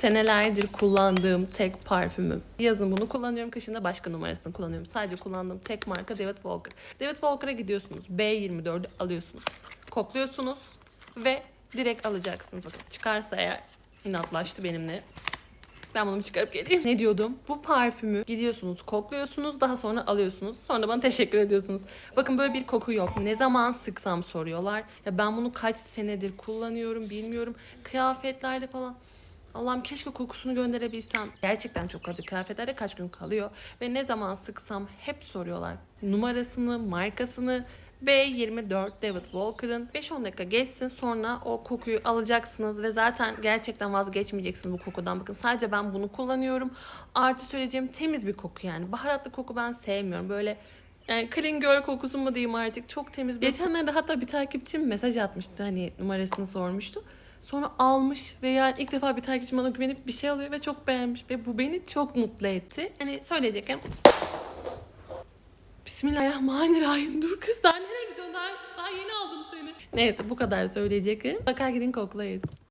Senelerdir kullandığım tek parfümüm. Yazın bunu kullanıyorum, kışın da başka numarasını kullanıyorum. Sadece kullandığım tek marka David Walker. David Walker'a gidiyorsunuz. B24'ü alıyorsunuz. Kokluyorsunuz ve direkt alacaksınız. Bakın çıkarsa eğer inatlaştı benimle. Ben bunu çıkarıp geleyim. Ne diyordum? Bu parfümü gidiyorsunuz, kokluyorsunuz, daha sonra alıyorsunuz. Sonra da bana teşekkür ediyorsunuz. Bakın böyle bir koku yok. Ne zaman sıksam soruyorlar. Ya ben bunu kaç senedir kullanıyorum bilmiyorum. Kıyafetlerde falan. Allah'ım keşke kokusunu gönderebilsem. Gerçekten çok acı kıyafetlerde kaç gün kalıyor. Ve ne zaman sıksam hep soruyorlar. Numarasını, markasını. B24 David Walker'ın 5-10 dakika geçsin sonra o kokuyu alacaksınız ve zaten gerçekten vazgeçmeyeceksiniz bu kokudan. Bakın sadece ben bunu kullanıyorum. Artı söyleyeceğim temiz bir koku yani. Baharatlı koku ben sevmiyorum. Böyle yani clean girl kokusu mu diyeyim artık çok temiz. Bir... Geçenlerde hatta bir takipçim mesaj atmıştı hani numarasını sormuştu. Sonra almış ve yani ilk defa bir takipçim bana güvenip bir şey alıyor ve çok beğenmiş ve bu beni çok mutlu etti. Hani söyleyeceklerim Bismillahirrahmanirrahim. Dur kız daha nereye gidiyorsun? Daha, daha yeni aldım seni. Neyse bu kadar söyleyeceklerim. Bakar gidin koklayın.